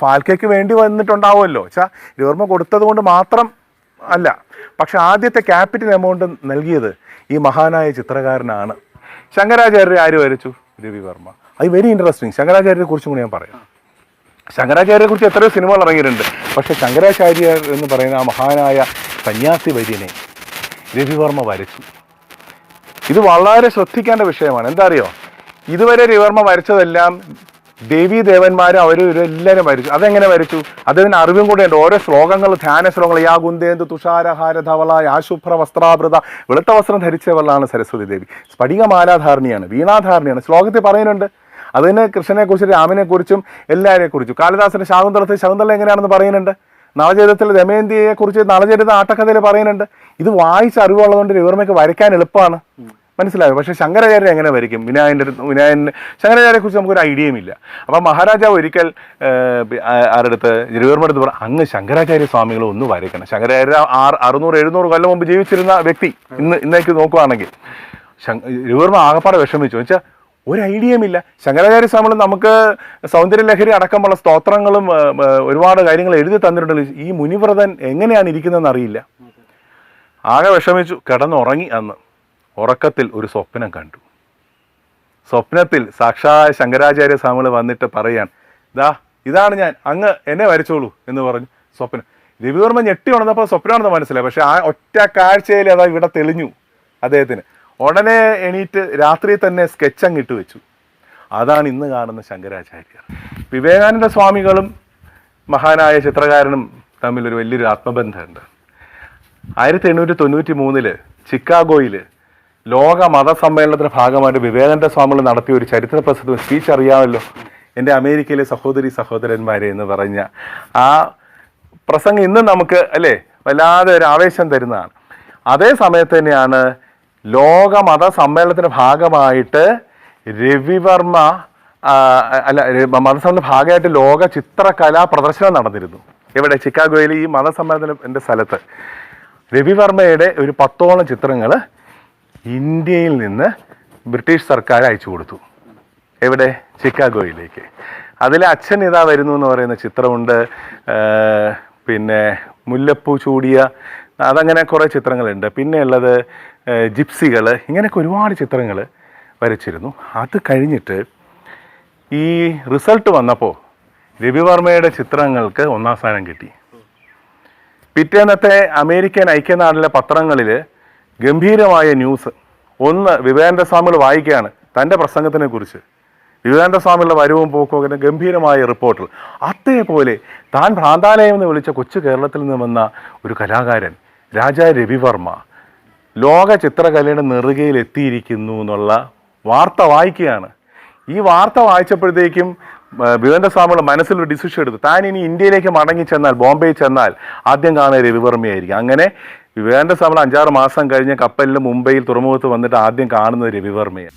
ഫാൽക്കയ്ക്ക് വേണ്ടി വന്നിട്ടുണ്ടാവുമല്ലോ. വെച്ചാൽ രവിവർമ്മ കൊടുത്തത് കൊണ്ട് മാത്രം അല്ല പക്ഷെ ആദ്യത്തെ ക്യാപിറ്റൽ എമൗണ്ട് നൽകിയത് ഈ മഹാനായ ചിത്രകാരനാണ്. ശങ്കരാചാര്യരെ ആര് വരച്ചു? രവിവർമ്മ. അത് വെരി ഇൻട്രസ്റ്റിംഗ് ശങ്കരാചാര്യരെ കുറിച്ചും കൂടി ഞാൻ പറയാം. ശങ്കരാചാര്യരെ കുറിച്ച് എത്രയോ സിനിമകൾ ഇറങ്ങിയിട്ടുണ്ട്. പക്ഷെ ശങ്കരാചാര്യർ എന്ന് പറയുന്ന ആ മഹാനായ സന്യാസി വര്യനെ രവിവർമ്മ വരച്ചു. ഇത് വളരെ ശ്രദ്ധിക്കേണ്ട വിഷയമാണ്. എന്താ അറിയോ ഇതുവരെ രവിവർമ്മ വരച്ചതെല്ലാം ദേവീ ദേവന്മാരും അവരും ഇവരെല്ലാവരും വരച്ചു. അതെങ്ങനെ വരച്ചു? അദ്ദേഹത്തിന് അറിവും കൂടെ ഉണ്ട്. ഓരോ ശ്ലോകങ്ങൾ ധ്യാന ശ്ലോകങ്ങൾ യാ ഗുന്ദേന്ദു തുഷാരഹാര ധവള യാശുഭ്ര വസ്ത്രാഭൃത വെളുത്ത വസ്ത്രം ധരിച്ചവളാണ് സരസ്വതി ദേവി. സ്ഫടികമാലാധാരണിയാണ് വീണാധാരണിയാണ്. ശ്ലോകത്തിൽ പറയുന്നുണ്ട് അതിന് കൃഷ്ണനെ രാമനെക്കുറിച്ചും എല്ലാവരെക്കുറിച്ചും കുറിച്ചും എല്ലാവരെ കുറിച്ചും കാളിദാസന്റെ ശാകുന്തളത്തിൽ ശകുന്തള എങ്ങനെയാണെന്ന് പറയുന്നുണ്ട്? നളചരിതത്തിൽ ദമയന്തിയെക്കുറിച്ച് നളചരിത ആട്ടക്കഥയിൽ പറയുന്നുണ്ട്. ഇത് വായിച്ച അറിവുള്ളതുകൊണ്ട് രവിവർമ്മയ്ക്ക് വരയ്ക്കാൻ എളുപ്പമാണ്. മനസ്സിലായോ? പക്ഷേ ശങ്കരാചാര്യ എങ്ങനെ വരയ്ക്കും? വിനായന്റെ വിനായന്റെ ശങ്കരാചാര്യെ കുറിച്ച് നമുക്കൊരു ഐഡിയയും ഇല്ല അപ്പം മഹാരാജാവ് ഒരിക്കൽ ഏർ, രവിവർമ്മടുത്ത് പറഞ്ഞു അങ്ങ് ശങ്കരാചാര്യ സ്വാമികൾ ഒന്ന് വരയ്ക്കണം. ശങ്കരാചാര്യ ആറ് അറുന്നൂറ് എഴുന്നൂറ് കൊല്ലം മുമ്പ് ജീവിച്ചിരുന്ന വ്യക്തി ഇന്ന് ഇന്നേക്ക് നോക്കുവാണെങ്കിൽ. ശങ്ക- രവിവർമ്മ ആകപ്പാടെ വിഷമിച്ചു. വെച്ചാൽ ഒരു ഐഡിയയുമില്ല ശങ്കരാചാര്യ സ്വാമികൾ നമുക്ക് സൗന്ദര്യലഹരി അടക്കമുള്ള സ്തോത്രങ്ങളും ഒരുപാട് കാര്യങ്ങൾ എഴുതി തന്നിട്ടുണ്ട്. ഈ മുനിവ്രതൻ എങ്ങനെയാണ് ഇരിക്കുന്നതെന്ന് അറിയില്ല. ആകെ വിഷമിച്ചു. കിടന്നുറങ്ങി അന്ന്. ഉറക്കത്തിൽ ഒരു സ്വപ്നം കണ്ടു. സ്വപ്നത്തിൽ സാക്ഷാ ശങ്കരാചാര്യ സ്വാമികൾ വന്നിട്ട് പറയാൻ ദാ ഇതാണ് ഞാൻ. അങ്ങ് എന്നെ വരച്ചോളൂ എന്ന് പറഞ്ഞു സ്വപ്നം. രവിവർമ്മ ഞെട്ടി ഉണർന്നപ്പോൾ സ്വപ്നമാണെന്ന് മനസ്സിലായി. പക്ഷേ ആ ഒറ്റ കാഴ്ചയിൽ അതാ ഇവിടെ തെളിഞ്ഞു അദ്ദേഹത്തിന്. ഉടനെ എണീറ്റ് രാത്രി തന്നെ സ്കെച്ച് അങ്ങിട്ട് വെച്ചു. അതാണ് ഇന്ന് കാണുന്ന ശങ്കരാചാര്യർ. വിവേകാനന്ദ സ്വാമികളും മഹാനായ ചിത്രകാരനും തമ്മിലൊരു വലിയൊരു ആത്മബന്ധമുണ്ട്. ആയിരത്തി എണ്ണൂറ്റി തൊണ്ണൂറ്റി മൂന്നിൽ ചിക്കാഗോയിൽ ലോക മതസമ്മേളനത്തിന്റെ ഭാഗമായിട്ട് വിവേകാനന്ദ സ്വാമികൾ നടത്തിയ ഒരു ചരിത്ര പ്രസിദ്ധ സ്പീച്ച് അറിയാമല്ലോ. എന്റെ അമേരിക്കയിലെ സഹോദരി സഹോദരന്മാരെ എന്ന് പറഞ്ഞ ആ പ്രസംഗം ഇന്നും നമുക്ക് അല്ലേ വല്ലാതെ ഒരു ആവേശം തരുന്നതാണ്. അതേ സമയത്ത് തന്നെയാണ് ലോക മത സമ്മേളനത്തിന്റെ ഭാഗമായിട്ട് രവിവർമ്മ അല്ല മതസമ്മേളന ഭാഗമായിട്ട് ലോക ചിത്രകലാ പ്രദർശനം നടന്നിരുന്നു. ഇവിടെ ചിക്കാഗോയിൽ ഈ മതസമ്മേളനത്തിന്റെ സ്ഥലത്ത്. രവിവർമ്മയുടെ ഒരു പത്തോളം ചിത്രങ്ങൾ ഇന്ത്യയിൽ നിന്ന് ബ്രിട്ടീഷ് സർക്കാർ അയച്ചു കൊടുത്തു. എവിടെ? ചിക്കാഗോയിലേക്ക്. അതിൽ അച്ഛൻ ഇതാ വരുന്നു എന്ന് പറയുന്ന ചിത്രമുണ്ട്. പിന്നെ മുല്ലപ്പൂ ചൂടിയ അതങ്ങനെ കുറേ ചിത്രങ്ങളുണ്ട്. പിന്നെ ഉള്ളത് ജിപ്സികൾ ഇങ്ങനെയൊക്കെ ഒരുപാട് ചിത്രങ്ങൾ വരച്ചിരുന്നു. അത് കഴിഞ്ഞിട്ട് ഈ റിസൾട്ട് വന്നപ്പോൾ രവിവർമ്മയുടെ ചിത്രങ്ങൾക്ക് ഒന്നാം സ്ഥാനം കിട്ടി. പിറ്റേന്നത്തെ അമേരിക്കൻ ഐക്യനാടിലെ പത്രങ്ങളിൽ ഗംഭീരമായ ന്യൂസ്. ഒന്ന് വിവേകാനന്ദ സ്വാമികൾ വായിക്കുകയാണ് തന്റെ പ്രസംഗത്തിനെ കുറിച്ച്. വിവേകാനന്ദ സ്വാമികളുടെ വരവും പോക്കും ഗംഭീരമായ റിപ്പോർട്ടർ. അതേപോലെ താൻ ഭ്രാന്താലയം എന്ന് വിളിച്ച കൊച്ചു കേരളത്തിൽ നിന്ന് വന്ന ഒരു കലാകാരൻ രാജാ രവിവർമ്മ ലോക ചിത്രകലയുടെ നെറുകയിൽ എത്തിയിരിക്കുന്നു എന്നുള്ള വാർത്ത വായിക്കുകയാണ്. ഈ വാർത്ത വായിച്ചപ്പോഴത്തേക്കും സ്വാമിയുടെ മനസ്സിലൊരു ഡിസിഷൻ എടുത്തു. താൻ ഇനി ഇന്ത്യയിലേക്ക് മടങ്ങി ചെന്നാൽ ബോംബെയിൽ ചെന്നാൽ ആദ്യം കാണുക രവിവർമ്മയായിരിക്കും അങ്ങനെ സ്വാമികൾ അഞ്ചാറ് മാസം കഴിഞ്ഞ് കപ്പലിൽ മുംബൈയിൽ തുറമുഖത്ത് വന്നിട്ട് ആദ്യം കാണുന്നത് രവിവർമ്മയാണ്